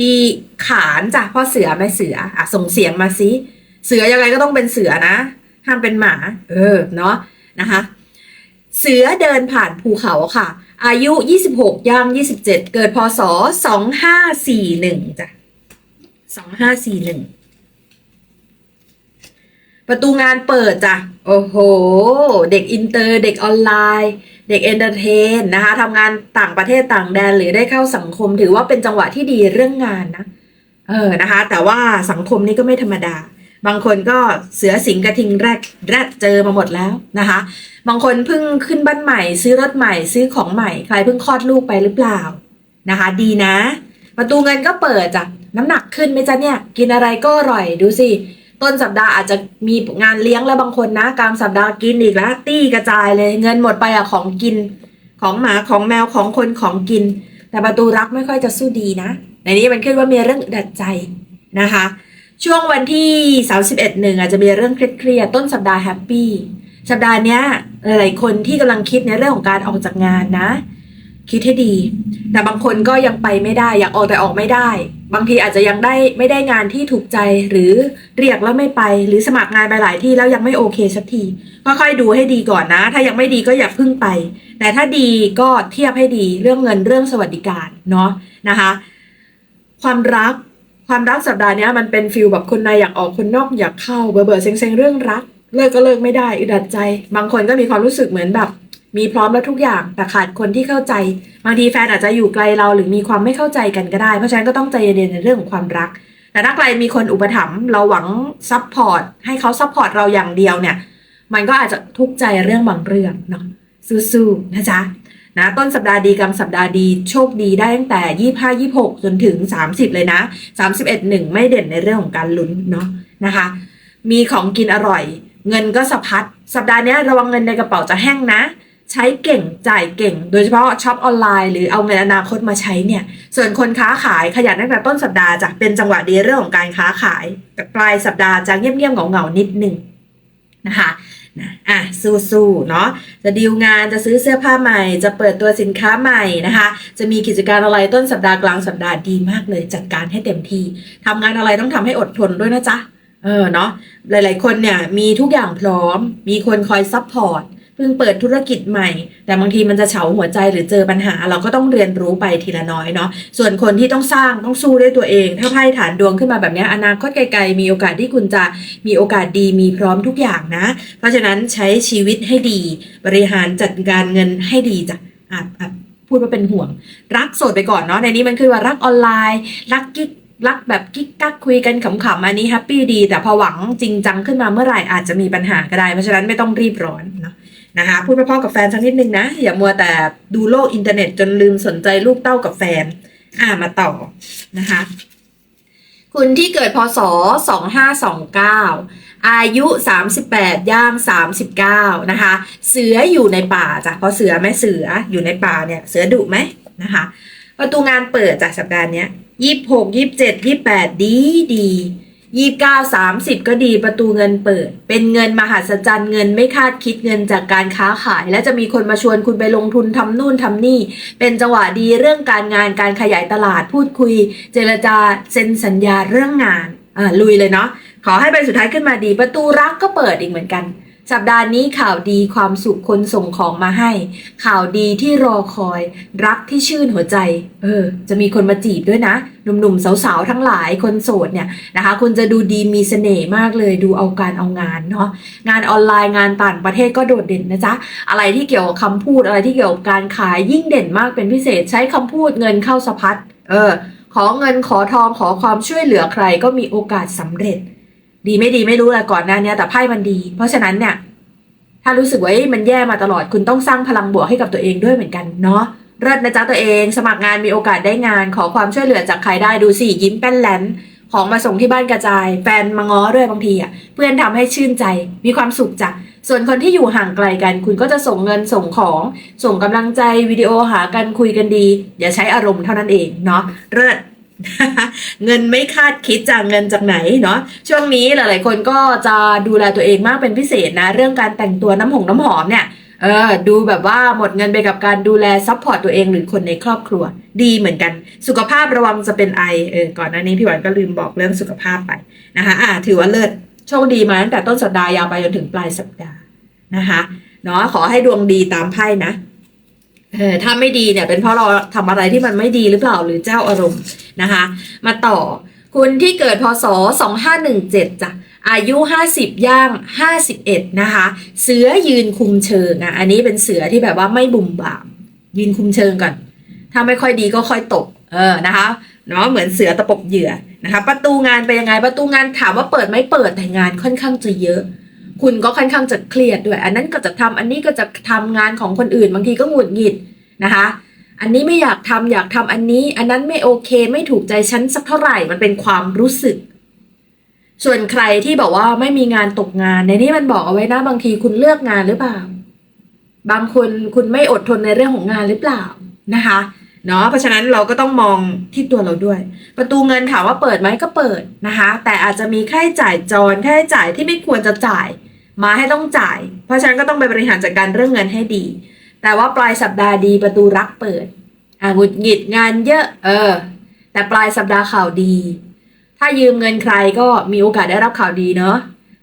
ปีขานจ้ะพ่อเสือแม่เสืออะส่งเสียงมาสิเสือยังไงก็ต้องเป็นเสือนะ ห้ามเป็นหมา เออเนาะนะคะ เสือเดินผ่านภูเขาค่ะ อายุ 26ย่าง 27 เกิดพศ 2541จ้ะ2541ประตูงานเปิดจ้ะ โอ้โห เด็กอินเตอร์ เด็กออนไลน์ เด็กเอนเตอร์เทนนะคะทำงานต่างประเทศต่างแดนหรือได้เข้าสังคม ถือว่าเป็นจังหวะที่ดีเรื่องงานนะเออนะคะ แต่ว่าสังคมนี่ก็ไม่ธรรมดา บางคนก็เสือสิงกระทิงแรกแรดเจอมาหมดแล้วนะคะ บางคนเพิ่งขึ้นบ้านใหม่ ซื้อรถใหม่ ซื้อของใหม่ใครเพิ่งคลอดลูกไปหรือเปล่านะคะ ดีนะ ประตูเงินก็เปิดจ้ะน้ำหนักขึ้นไหมจ๊ะเนี่ย กินอะไรก็อร่อยดูสิ ต้นสัปดาห์อาจจะมีงานเลี้ยงแล้วบางคนนะกลางสัปดาห์กินอีกแล้วตี้กระจายเลยเงินหมดไปอะของกิน ของหมาของแมวของคนของกิน แต่ประตูรักไม่ค่อยจะสู้ดีนะ ในนี้มันขึ้นว่ามีเรื่องดัดใจนะคะ ช่วงวันที่ 31หนึ่งอาจจะมีเรื่องเครียดๆต้นสัปดาห์แฮปปี้สัปดาห์เนี้ยหลายๆคนที่กำลังคิดในเรื่องของการออกจากงานนะ คิดให้ดี แต่บางคนก็ยังไปไม่ได้อยากออกแต่ออกไม่ได้ บางทีอาจจะยังได้ไม่ได้งานที่ถูกใจหรือเรียกแล้วไม่ไป หรือสมัครงานไปหลายที่แล้วยังไม่โอเคสักทีก็ค่อยดูให้ดีก่อนนะ ถ้ายังไม่ดีก็อย่าพึ่งไป แต่ถ้าดีก็เทียบให้ดีเรื่องเงินเรื่องสวัสดิการเนาะนะคะ ความรักความรักสัปดาห์นี้มันเป็นฟิลแบบคนในอยากออกคนนอกอยากเข้าเบื่อเบื่อๆเซ็งเรื่องรัก เลิกก็เลิกไม่ได้อึดอัดใจ บางคนก็มีความรู้สึกเหมือนแบบ มีพร้อมแล้วทุกอย่างแต่ขาดคนที่เข้าใจ บางทีแฟนอาจจะอยู่ไกลเราหรือมีความไม่เข้าใจกันก็ได้ เพราะฉะนั้นก็ต้องใจเย็นในเรื่องของความรัก แต่ถ้าใครมีคนอุปถัมภ์เราหวังซัพพอร์ตให้เขาซัพพอร์ตเราอย่างเดียวเนี่ย มันก็อาจจะทุกข์ใจเรื่องบางเรื่องเนาะสู้ๆนะจ๊ะนะต้นสัปดาห์ดีกลางสัปดาห์ดีโชคดีได้ตั้งแต่ 25 26 จนถึง 30 เลยนะ 31หนึ่งไม่เด่นในเรื่องของการลุ้นเนาะนะคะ มีของกินอร่อย เงินก็สะพัดสัปดาห์นี้ระวังเงินในกระเป๋าจะแห้งนะ ใช้เก่งจ่ายเก่ง โดยเฉพาะช็อปออนไลน์หรือเอาเงินอนาคตมาใช้เนี่ย ส่วนคนค้าขายขยันตั้งแต่ต้นสัปดาห์จะเป็นจังหวะดีเรื่องของการค้าขายแต่ปลายสัปดาห์จะเงียบๆเหงาๆนิดหนึ่งนะคะนะอะสู้ๆเนาะจะดีลงานจะซื้อเสื้อผ้าใหม่ จะเปิดตัวสินค้าใหม่นะคะ จะมีกิจการอะไรต้นสัปดาห์กลางสัปดาห์ดีมากเลย จัดการให้เต็มที่ทำงานอะไรต้องทำให้อดทนด้วยนะจ๊ะเออเนาะหลายๆคนเนี่ยมีทุกอย่างพร้อม มีคนคอยซัพพอร์ต พิ่งเปิดธุรกิจใหม่ แต่บางทีมันจะเฉาหัวใจหรือเจอปัญหา เราก็ต้องเรียนรู้ไปทีละน้อยเนาะส่วนคนที่ต้องสร้างต้องสู้ด้วยตัวเอง ถ้าไพ่ฐานดวงขึ้นมาแบบนี้อนาคตไกลๆมีโอกาสที่คุณจะมีโอกาสดีมีพร้อมทุกอย่างนะ เพราะฉะนั้นใช้ชีวิตให้ดี บริหารจัดการเงินให้ดีจ้ะอะอะพูดว่าเป็นห่วง รักโสดไปก่อนเนาะในนี้มันคือว่ารักออนไลน์ รักกิ๊กรักแบบกิ๊กกักคุยกันขำๆอันนี้แฮปปี้ดี แต่พอหวังจริงจังขึ้นมาเมื่อไหร่อาจจะมีปัญหาก็ได้เพราะฉะนั้นไม่ต้องรีบร้อนเนาะ นะคะพูดเพราะๆกับแฟนสักนิดนึงนะ อย่ามัวแต่ดูโลกอินเทอร์เน็ตจนลืมสนใจลูกเต้ากับแฟน อ่ามาต่อนะคะ คุณที่เกิดพศ 2529 อายุ 38 ย่าง 39 นะคะ เสืออยู่ในป่าจ้ะเพราะเสือแม่เสืออยู่ในป่าเนี่ย เสือดุไหมนะคะ ประตูงานเปิดจากสัปดาห์นี้ยี่สิบหกยี่สิบเจ็ดยี่สิบแปดดีดี ยี่สิบเก้าสามสิบก็ดีประตูเงินเปิด เป็นเงินมหัศจรรย์เงินไม่คาดคิดเงินจากการค้าขาย และจะมีคนมาชวนคุณไปลงทุนทำนู่นทำนี่ เป็นจังหวะดีเรื่องการงานการขยายตลาดพูดคุย เจรจาเซ็นสัญญาเรื่องงานอ่าลุยเลยเนาะขอให้ใบสุดท้ายขึ้นมาดี ประตูรักก็เปิดอีกเหมือนกัน สัปดาห์นี้ข่าวดีความสุขคนส่งของมาให้ ข่าวดีที่รอคอย รักที่ชื่นหัวใจ เออ จะมีคนมาจีบด้วยนะ หนุ่มๆ สาวๆ ทั้งหลายคนโสดเนี่ยนะคะคุณจะดูดีมีเสน่ห์มากเลยดูเอาการเอางานเนาะงานออนไลน์งานต่างประเทศก็โดดเด่นนะจ๊ะ อะไรที่เกี่ยวกับคำพูดอะไรที่เกี่ยวกับการขายยิ่งเด่นมากเป็นพิเศษใช้คำพูดเงินเข้าสะพัดเออขอเงินขอทองขอความช่วยเหลือใครก็มีโอกาสสำเร็จ ดีไม่ดีไม่รู้แหละก่อนหน้านี้แต่ไพ่มันดี เพราะฉะนั้นเนี่ย ถ้ารู้สึกว่าเอ้มันแย่มาตลอดคุณต้องสร้างพลังบวกให้กับตัวเองด้วยเหมือนกันเนาะเลิศนะจ๊ะตัวเอง สมัครงานมีโอกาสได้งาน ขอความช่วยเหลือจากใครได้ดูสิยิ้มแป้นแลนของมาส่งที่บ้านกระจาย แฟนมาง้อด้วยบางทีอะเพื่อนทำให้ชื่นใจมีความสุขจ้ะส่วนคนที่อยู่ห่างไกลกัน คุณก็จะส่งเงินส่งของ ส่งกำลังใจวิดีโอหากันคุยกันดี อย่าใช้อารมณ์เท่านั้นเองเนาะเลิศ เงินไม่คาดคิดจากเงินจากไหนเนาะช่วงนี้หลายๆ คนก็จะดูแลตัวเองมากเป็นพิเศษนะ เรื่องการแต่งตัวน้ำหงน้ำหอมเนี่ยเออดูแบบว่าหมดเงินไปกับการดูแลซัพพอร์ตตัวเองหรือคนในครอบครัว ดีเหมือนกัน สุขภาพระวังจะเป็นไอเออก่อนหน้านี้พี่หวานก็ลืมบอกเรื่องสุขภาพไปนะคะอ่าถือว่าเลิศโชคดีมาตั้งแต่ต้นสัปดาห์ยาวไปจนถึงปลายสัปดาห์นะคะเนาะขอให้ดวงดีตามไพ่นะ เออถ้าไม่ดีเนี่ยเป็นเพราะเราทำอะไรที่มันไม่ดีหรือเปล่าหรือเจ้าอารมณ์นะคะ มาต่อคุณที่เกิดพศ 2517จ้ะอายุ 50 ย่าง 51 นะคะ เสือยืนคุมเชิงอะอันนี้เป็นเสือที่แบบว่าไม่บุ่มบาม ยืนคุมเชิงก่อน ถ้าไม่ค่อยดีก็ค่อยตก เออนะคะเนาะเหมือนเสือตะปบเหยื่อนะคะ ประตูงานเป็นยังไงประตูงานถามว่าเปิดไหมเปิดแต่งานค่อนข้างจะเยอะ คุณก็ค่อนข้างจะเครียดด้วย อันนั้นก็จะทำอันนี้ก็จะทำงานของคนอื่น บางทีก็หงุดหงิดนะคะ อันนี้ไม่อยากทำอยากทำอันนี้ อันนั้นไม่โอเคไม่ถูกใจฉันสักเท่าไหร่มันเป็นความรู้สึก ส่วนใครที่บอกว่าไม่มีงานตกงาน ในนี้มันบอกเอาไว้นะบางทีคุณเลือกงานหรือเปล่า บางคนคุณไม่อดทนในเรื่องของงานหรือเปล่านะคะเนาะเพราะฉะนั้นเราก็ต้องมองที่ตัวเราด้วย ประตูเงินถามว่าเปิดไหมก็เปิดนะคะ แต่อาจจะมีค่าใช้จ่ายจรค่าใช้จ่ายที่ไม่ควรจะจ่าย มาให้ต้องจ่าย เพราะฉะนั้นก็ต้องไปบริหารจัดการเรื่องเงินให้ดี แต่ว่าปลายสัปดาห์ดีประตูรักเปิดอะหงุดหงิดงานเยอะ เออ แต่ปลายสัปดาห์ข่าวดี ถ้ายืมเงินใครก็มีโอกาสได้รับข่าวดีเนาะ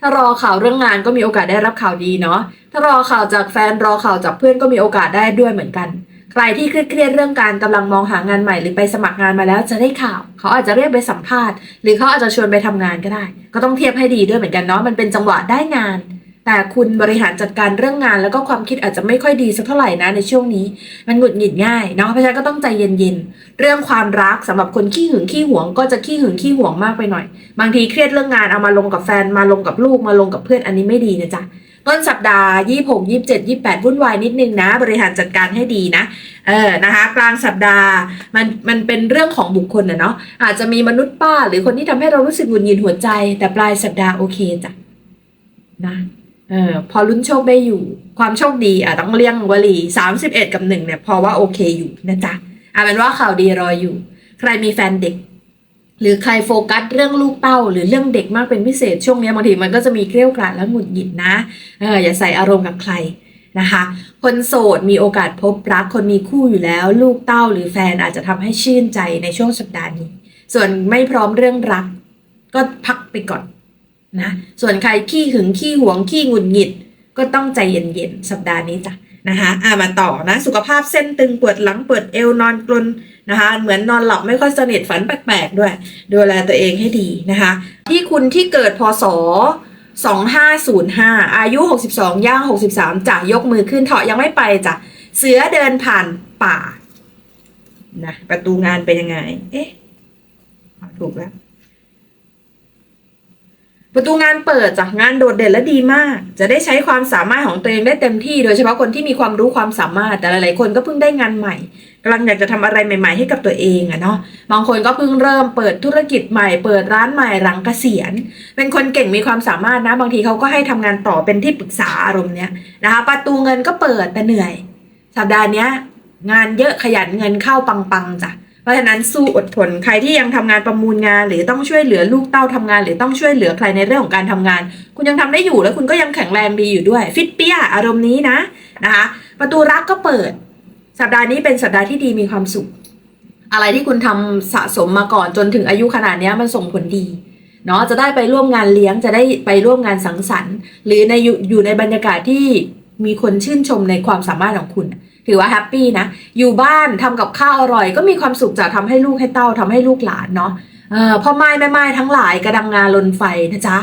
ถ้ารอข่าวเรื่องงานก็มีโอกาสได้รับข่าวดีเนาะถ้ารอข่าวจากแฟนรอข่าวจากเพื่อนก็มีโอกาสได้ด้วยเหมือนกัน ใครที่เครียดเรื่องการกำลังมองหางานใหม่หรือไปสมัครงานมาแล้วจะได้ข่าว เขาอาจจะเรียกไปสัมภาษณ์ หรือเขาอาจจะชวนไปทำงานก็ได้ ก็ต้องเทียบให้ดีด้วยเหมือนกันเนาะมันเป็นจังหวะได้งาน แต่คุณบริหารจัดการเรื่องงานแล้วก็ความคิดอาจจะไม่ค่อยดีสักเท่าไหร่นะในช่วงนี้ มันหงุดหงิดง่ายเนาะเพราะฉะนั้นก็ต้องใจเย็นๆ เรื่องความรักสำหรับคนขี้หึงขี้หวง ก็จะขี้หึงขี้หวงมากไปหน่อย บางทีเครียดเรื่องงานเอามาลงกับแฟนมาลงกับลูกมาลงกับเพื่อนอันนี้ไม่ดีนะจ๊ะต้นสัปดาห์ยี่หกยี่เจ็ดยี่แปดวุ่นวายนิดนึงนะ บริหารจัดการให้ดีนะ เออ นะคะ กลางสัปดาห์ มัน มันเป็นเรื่องของบุคคลนะเนาะ อาจจะมีมนุษย์ป้า หรือคนที่ทำให้เรารู้สึกหงุดหงิดหัวใจ แต่ปลายสัปดาห์โอเคจ้ะนะ เออพอลุ้นโชคได้อยู่ ความโชคดีอะต้องเลี่ยงวลีสามสิบเอ็ดกับหนึ่งเนี่ยพอว่าโอเคอยู่นะจ๊ะอะเป็นว่าข่าวดีรออยู่ ใครมีแฟนเด็ก หรือใครโฟกัสเรื่องลูกเต้า หรือเรื่องเด็กมากเป็นพิเศษช่วงนี้บางทีมันก็จะมีเกลี้ยวกล่อมและหงุดหงิดนะเอออย่าใส่อารมณ์กับใครนะคะ คนโสดมีโอกาสพบรักคนมีคู่อยู่แล้ว ลูกเต้าหรือแฟนอาจจะทำให้ชื่นใจในช่วงสัปดาห์นี้ ส่วนไม่พร้อมเรื่องรัก ก็พักไปก่อน นะส่วนใครขี้หึงขี้หวงขี้หงุดหงิด ก็ต้องใจเย็นๆสัปดาห์นี้จ้ะนะคะอ่ามาต่อนะสุขภาพเส้นตึงปวดหลังปวดเอวนอนกลนนะคะเหมือนนอนหลับไม่ค่อยสนิทฝันแปลกๆด้วย ดูแลตัวเองให้ดีนะคะ ที่คุณที่เกิดพศ2505 อายุ 62 ย่าง 63จะยกมือขึ้นเถาะยังไม่ไปจ้ะเสือเดินผ่านป่านะประตูงานเป็นยังไง เอ๊ะอะถูกแล้ว ประตูงานเปิดจากงานโดดเด่นและดีมาก จะได้ใช้ความสามารถของตัวเองได้เต็มที่ โดยเฉพาะคนที่มีความรู้ความสามารถ แต่หลายๆคนก็เพิ่งได้งานใหม่กำลังอยากจะทำอะไรใหม่ ๆ ให้กับตัวเองอะเนาะ บางคนก็เพิ่งเริ่มเปิดธุรกิจใหม่ เปิดร้านใหม่หลังเกษียณ เป็นคนเก่งมีความสามารถนะ บางทีเขาก็ให้ทำงานต่อเป็นที่ปรึกษาอารมณ์เนี้ยนะคะ ประตูเงินก็เปิดแต่เหนื่อย สัปดาห์เนี้ยงานเยอะขยันเงินเข้าปังๆจ้ะ เพราะฉะนั้นสู้อดทนใครที่ยังทำงานประมูลงาน หรือต้องช่วยเหลือลูกเต้าทำงาน หรือต้องช่วยเหลือใครในเรื่องของการทำงาน คุณยังทำได้อยู่แล้วคุณก็ยังแข็งแรงดีอยู่ด้วย ฟิตเปี้ยอารมณ์นี้นะนะคะ ประตูรักก็เปิด สัปดาห์นี้เป็นสัปดาห์ที่ดีมีความสุข อะไรที่คุณทำสะสมมาก่อนจนถึงอายุขนาดนี้มันส่งผลดีเนาะจะได้ไปร่วมงานเลี้ยงจะได้ไปร่วมงานสังสรรค์ หรือในอยู่ในบรรยากาศที่ มีคนชื่นชมในความสามารถของคุณถือว่าแฮปปี้นะ อยู่บ้านทำกับข้าวอร่อย ก็มีความสุขจากทำให้ลูกให้เต้าทำให้ลูกหลานเนาะเออพ่อไม้แม่ไม้ทั้งหลายกระดังงาลนไฟนะจ๊ะ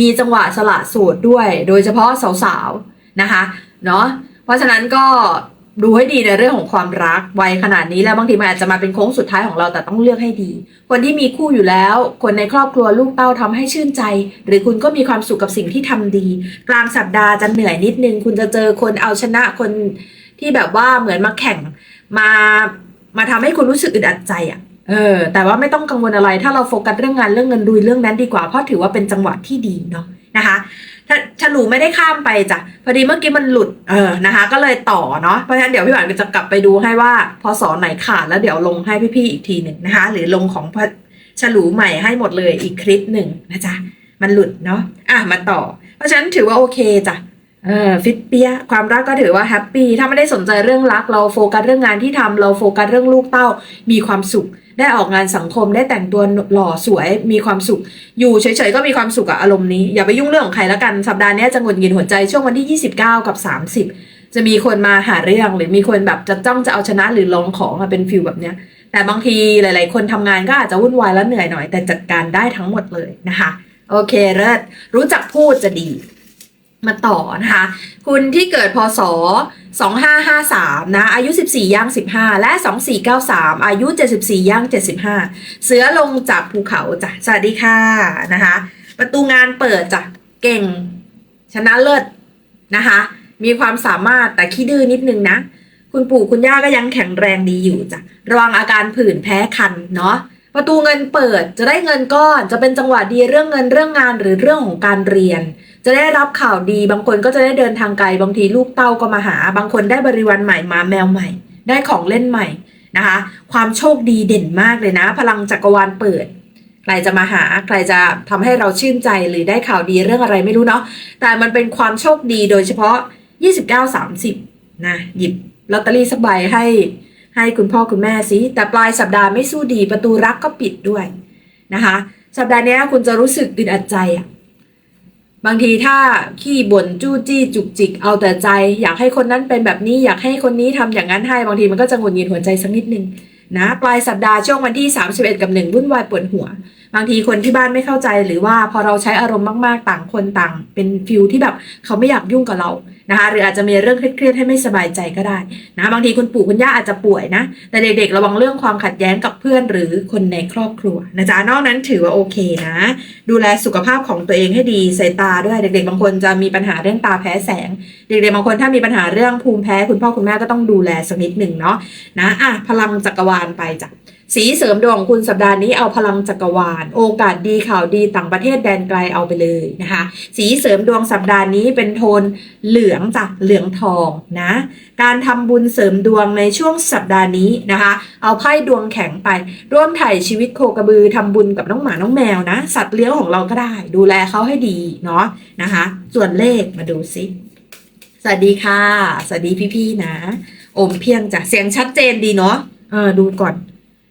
มีจังหวะสละโสดด้วย โดยเฉพาะสาวๆนะคะเนาะเพราะฉะนั้นก็ ดูให้ดีในเรื่องของความรักวัยขนาดนี้แล้วบางทีมันอาจจะมาเป็นโค้งสุดท้ายของเราแต่ต้องเลือกให้ดี คนที่มีคู่อยู่แล้ว คนในครอบครัวลูกเต้าทำให้ชื่นใจ หรือคุณก็มีความสุขกับสิ่งที่ทำดี กลางสัปดาห์จะเหนื่อยนิดนึง คุณจะเจอคนเอาชนะคนที่แบบว่าเหมือนมาแข่งมามาทำให้คุณรู้สึกอึดอัดใจอะ่ะเออแต่ว่าไม่ต้องกังวลอะไรถ้าเราโฟกัสเรื่องงานเรื่องเงินดุยเรื่องนั้นดีกว่าเพราะถือว่าเป็นจังหวะที่ดีเนาะนะคะ ฉลูไม่ได้ข้ามไปจ้ะพอดีเมื่อกี้มันหลุดเออนะคะ ก็เลยต่อเนาะเพราะฉะนั้นเดี๋ยวพี่หวานจะกลับไปดูให้ว่าพอสอนไหนขาดแล้วเดี๋ยวลงให้พี่ๆอีกทีหนึ่งนะคะ หรือลงของพฉลูใหม่ให้หมดเลยอีกคลิปหนึ่งนะจ๊ะมันหลุดเนาะอะมาต่อ เพราะฉะนั้นถือว่าโอเคจ้ะเออฟิตเปียความรักก็ถือว่าแฮปปี้ถ้าไม่ได้สนใจเรื่องรัก เราโฟกัสเรื่องงานที่ทำเราโฟกัสเรื่องลูกเต้ามีความสุข ได้ออกงานสังคมได้แต่งตัวหล่อสวยมีความสุข อยู่เฉยๆก็มีความสุขอะอารมณ์นี้ อย่าไปยุ่งเรื่องของใครแล้วกันสัปดาห์นี้จะหงุดหงิดหัวใจช่วงวันที่ 29 กับ 30 จะมีคนมาหาเรื่องหรือมีคนแบบจะจ้องจะเอาชนะหรือลองของอะเป็นฟิลแบบเนี้ยแต่บางทีหลาย ๆ คนทำงานก็อาจจะวุ่นวายและเหนื่อยหน่อย แต่จัดการได้ทั้งหมดเลยนะคะ โอเคเลิศรู้จักพูดจะดี มาต่อนะคะ คุณที่เกิดพศ 2553 นะ อายุ 14 ย่าง 15 และ 2493 อายุ 74 ย่าง 75 เสือลงจากภูเขาจ้ะ สวัสดีค่ะนะคะ ประตูงานเปิดจ้ะ เก่ง ชนะเลิศนะคะ มีความสามารถแต่ขี้ดื้อนิดนึงนะ คุณปู่คุณย่าก็ยังแข็งแรงดีอยู่จ้ะ ระวังอาการผื่นแพ้คันเนาะ ประตูเงินเปิดจะได้เงินก้อนจะเป็นจังหวะดีเรื่องเงินเรื่องงานหรือเรื่องของการเรียน จะได้รับข่าวดีบางคนก็จะได้เดินทางไกลบางทีลูกเต้าก็มาหา บางคนได้บริวารใหม่มาแมวใหม่ ได้ของเล่นใหม่นะคะ ความโชคดีเด่นมากเลยนะ พลังจักรวาลเปิดใครจะมาหาใครจะทำให้เราชื่นใจหรือได้ข่าวดีเรื่องอะไรไม่รู้เนาะแต่มันเป็นความโชคดีโดยเฉพาะ 29-30นะหยิบลอตเตอรี่สักใบให้ ให้คุณพ่อคุณแม่สิแต่ปลายสัปดาห์ไม่สู้ดีประตูรักก็ปิดด้วยนะคะ สัปดาห์นี้คุณจะรู้สึกอึดอัดใจอะบางทีถ้าขี้บ่นจู้จี้จุกจิกเอาแต่ใจ อยากให้คนนั้นเป็นแบบนี้อยากให้คนนี้ทำอย่างนั้นให้บางทีมันก็จะหงุดหงิดหัวใจสักนิดนึงนะปลายสัปดาห์ช่วงวันที่ 31 กับ 1 วุ่นวายปวดหัว บางทีคนที่บ้านไม่เข้าใจหรือว่าพอเราใช้อารมณ์มากๆ ต่างคนต่าง เป็นฟิลที่แบบเขาไม่อยากยุ่งกับเรานะคะหรืออาจจะมีเรื่องเครียดๆให้ไม่สบายใจก็ได้นะบางทีคุณปู่คุณย่าอาจจะป่วยนะ แต่เด็กๆระวังเรื่องความขัดแย้งกับเพื่อนหรือคนในครอบครัวนะจ๊ะนอกนั้นถือว่าโอเคนะ ดูแลสุขภาพของตัวเองให้ดีสายตาด้วยเด็ก ๆ บางคนจะมีปัญหาเรื่องตาแพ้แสง เด็กๆบางคนถ้ามีปัญหาเรื่องภูมิแพ้คุณพ่อคุณแม่ก็ต้องดูแลสักนิดหนึ่งเนาะนะอะพลังจักรวาลไปจ้ะ สีเสริมดวงคุณสัปดาห์นี้เอาพลังจักรวาล โอกาสดีข่าวดีต่างประเทศแดนไกลเอาไปเลยนะคะ สีเสริมดวงสัปดาห์นี้เป็นโทนเหลืองจ้ะเหลืองทองนะการทำบุญเสริมดวงในช่วงสัปดาห์นี้นะคะ เอาไพ่ดวงแข็งไป ร่วมถ่ายชีวิตโคกระบือทำบุญกับน้องหมาน้องแมวนะ สัตว์เลี้ยงของเราก็ได้ ดูแลเขาให้ดีเนาะนะคะ ส่วนเลขมาดูสิสวัสดีค่ะ สวัสดีพี่ๆนะ อมเพียงจ้ะเสียงชัดเจนดีเนาะเออดูก่อน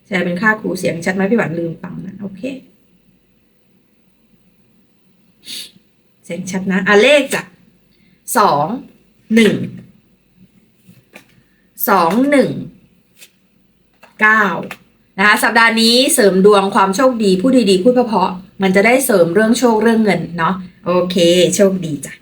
แชร์เป็นค่าครูเสียงชัดไหมพี่หวานลืมฟังนะโอเค เสียงชัดนะอะเลขจ้ะสองหนึ่งสองหนึ่งเก้านะคะสัปดาห์นี้เสริมดวงความโชคดีพูดดีๆพูดเพาะๆมันจะได้เสริมเรื่องโชคเรื่องเงินเนาะโอเค โชคดีจ้ะ